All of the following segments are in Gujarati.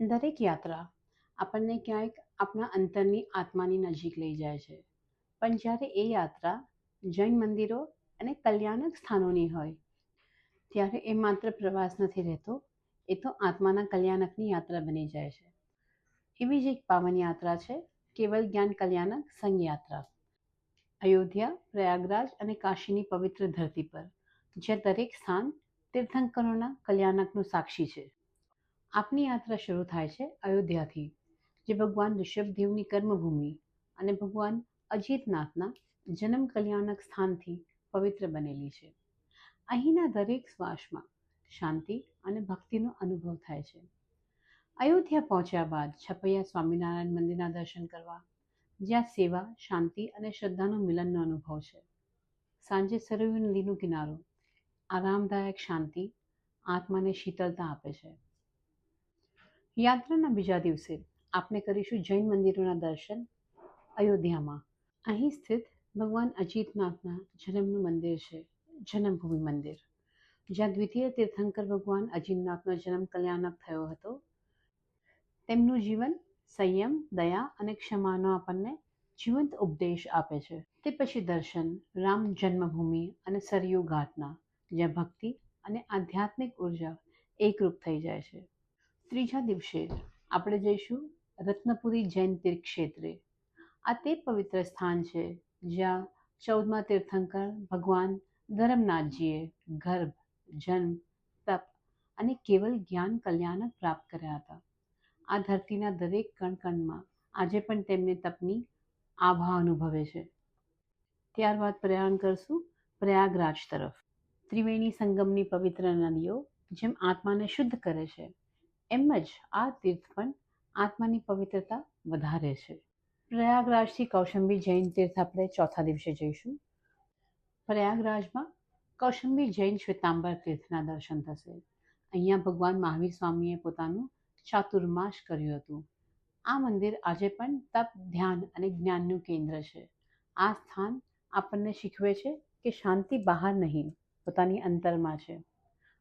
દરેક યાત્રા આપણને ક્યાંક આપણા અંતરની આત્માની નજીક લઈ જાય છે. પણ જ્યારે એ યાત્રા જૈન મંદિરો અને કલ્યાણક સ્થાનોની હોય, ત્યારે એ માત્ર પ્રવાસ નથી રહેતો, એ તો આત્માના કલ્યાણકની યાત્રા બની જાય છે. એવી જ એક પાવન યાત્રા છે, કેવલ જ્ઞાન કલ્યાણક સંઘ યાત્રા. અયોધ્યા, પ્રયાગરાજ અને કાશીની પવિત્ર ધરતી પર જે દરેક સ્થાન તીર્થંકરોના કલ્યાણકનું સાક્ષી છે. આપની યાત્રા શરૂ થાય છે અયોધ્યાથી, જે ભગવાન ઋષભદેવની કર્મભૂમિ અને ભગવાન અજીતનાથના જન્મ કલ્યાણક સ્થાનથી પવિત્ર બનેલી છે. અહીંના દરેક શ્વાસમાં શાંતિ અને ભક્તિનો અનુભવ થાય છે. અયોધ્યા પહોંચ્યા બાદ છપૈયા સ્વામિનારાયણ મંદિરના દર્શન કરવા, જ્યાં સેવા, શાંતિ અને શ્રદ્ધાનો મિલનનો અનુભવ છે. સાંજે સરયુ નદીનો કિનારો આરામદાયક શાંતિ, આત્માને શીતળતા આપે છે. યાત્રાના બીજા દિવસે આપણે કરીશું જૈન મંદિરોના દર્શન અયોધ્યામાં. અહીં સ્થિત ભગવાન અજીતનાથના જન્મનું મંદિર છે, જન્મભૂમિ મંદિર. જ્યાં દ્વિતીય તીર્થંકર ભગવાન અજીતનાથનો જન્મ કલ્યાણક થયો હતો. તેમનું જીવન સંયમ, દયા અને ક્ષમાનો આપણને જીવંત ઉપદેશ આપે છે. તે પછી દર્શન, રામ જન્મભૂમિ અને સરયુ ઘાટના, જ્યાં ભક્તિ અને આધ્યાત્મિક ઊર્જા એકરૂપ થઈ જાય છે. ત્રીજા દિવસે આપણે જઈશું રત્નપુરી જૈન તીર્થ ક્ષેત્રે આ તે પવિત્ર સ્થાન છે જ્યાં ચૌદમા તીર્થંકર ભગવાન ધરમનાથજીએ ગર્ભ, જન્મ, તપ અને કેવલ જ્ઞાન કલ્યાણક પ્રાપ્ત કર્યા હતા. આ ધરતીના દરેક કણ કણમાં આજે પણ તેમને તપની આભા અનુભવે છે. ત્યારબાદ પ્રયાણ કરશું પ્રયાગરાજ તરફ. ત્રિવેણી સંગમની પવિત્ર નદીઓ જેમ આત્માને શુદ્ધ કરે છે એમ જ આ તીર્થ પણ આત્માની પવિત્રતા વધારે છે. પ્રયાગરાજથી કૌશંબી જૈન તીર્થ આપણે ચોથા દિવસે જઈશું. પ્રયાગરાજમાં કૌશંબી જૈન શ્વેતાંબર તીર્થના દર્શન થશે. અહીંયા ભગવાન મહાવીર સ્વામીએ પોતાનું ચાતુર્માસ કર્યું હતું. આ મંદિર આજે પણ તપ, ધ્યાન અને જ્ઞાનનું કેન્દ્ર છે. આ સ્થાન આપણને શીખવે છે કે શાંતિ બહાર નહીં, પોતાની અંતરમાં છે.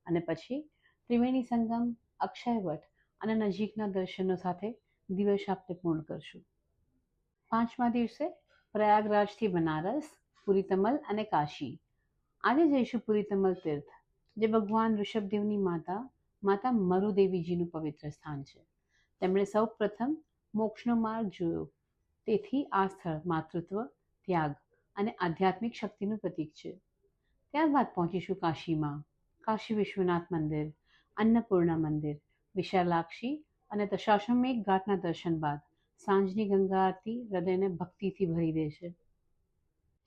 અને પછી ત્રિવેણી સંગમ અક્ષયવટ અને નજીકના દર્શનો સાથે દિવસ આપણે પૂર્ણ કરશું. પાંચમા દિવસે પ્રયાગરાજથી બનારસ, પુરીતમલ અને કાશી. આજે જઈશું પુરીતમલ તીર્થ, જે ભગવાન ઋષભદેવની માતા માતા મરુદેવીજીનું પવિત્ર સ્થાન છે. તેમણે સૌ પ્રથમ મોક્ષનો માર્ગ જોયો. તેથી આ સ્થળ માતૃત્વ, ત્યાગ અને આધ્યાત્મિક શક્તિનું પ્રતીક છે. ત્યારબાદ પહોંચીશું કાશીમાં. કાશી વિશ્વનાથ મંદિર અન્નપૂર્ણા મંદિર, વિશાલાક્ષી અને દશાશ્વમેઘ ઘાટના દર્શન બાદ સાંજની ગંગા આરતી હૃદયને ભક્તિથી ભરી દે છે.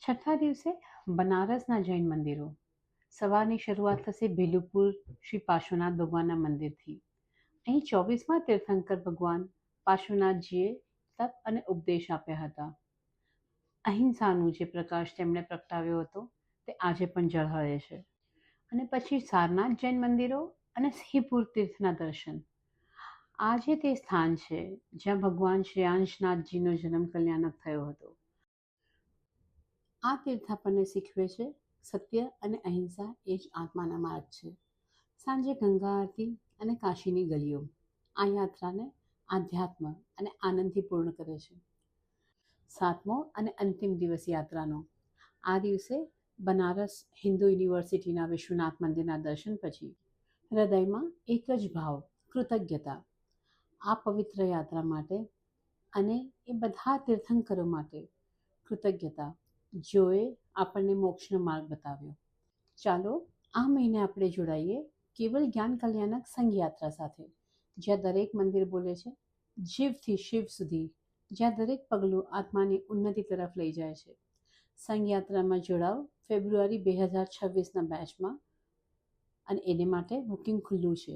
છઠ્ઠા દિવસે બનારસના જૈન મંદિરો. સવારની શરૂઆત થશે ભીલુપુર શ્રી પાર્શ્વનાથ ભગવાનના મંદિરથી. અહીં ચોવીસમાં તીર્થંકર ભગવાન પાર્શ્વનાથજીએ તપ અને ઉપદેશ આપ્યા હતા. અહિંસાનું જે પ્રકાશ તેમણે પ્રગટાવ્યો હતો તે આજે પણ ઝળહળે છે. અને પછી સારનાથ જૈન મંદિરો અને સિંહપુર તીર્થના દર્શન. આજે તે સ્થાન છે, જ્યાં ભગવાન શ્રેયાંશનાથજીનો જન્મ કલ્યાણક થયો હતો. આ તીર્થ આપણને શીખવે છે, સત્ય અને અહિંસા એ જ આત્માના માર્ગ છે. સાંજે ગંગા આરતી અને કાશીની ગલીઓ આ યાત્રાને આધ્યાત્મ અને આનંદથી પૂર્ણ કરે છે. સાતમો અને અંતિમ દિવસ યાત્રાનો. આ દિવસે બનારસ હિન્દુ યુનિવર્સિટીના વિશ્વનાથ મંદિરના દર્શન પછી હૃદયમાં એક જ ભાવ, કૃતજ્ઞતા. આ પવિત્ર યાત્રા માટે અને એ બધા તીર્થંકરો માટે કૃતજ્ઞતા, જોએ આપણને મોક્ષનો માર્ગ બતાવ્યો. ચાલો, આ મહિને આપણે જોડાઈએ કેવલ જ્ઞાન કલ્યાણક સંઘ યાત્રા સાથે, જ્યાં દરેક મંદિર બોલે છે, જીવથી શિવ સુધી જ્યાં દરેક પગલું આત્માની ઉન્નતિ તરફ લઈ જાય છે. સંઘ યાત્રામાં જોડાવ ફેબ્રુઆરી બે હજાર છવ્વીસના બેચમાં અને એને માટે બુકિંગ ખુલ્લું છે.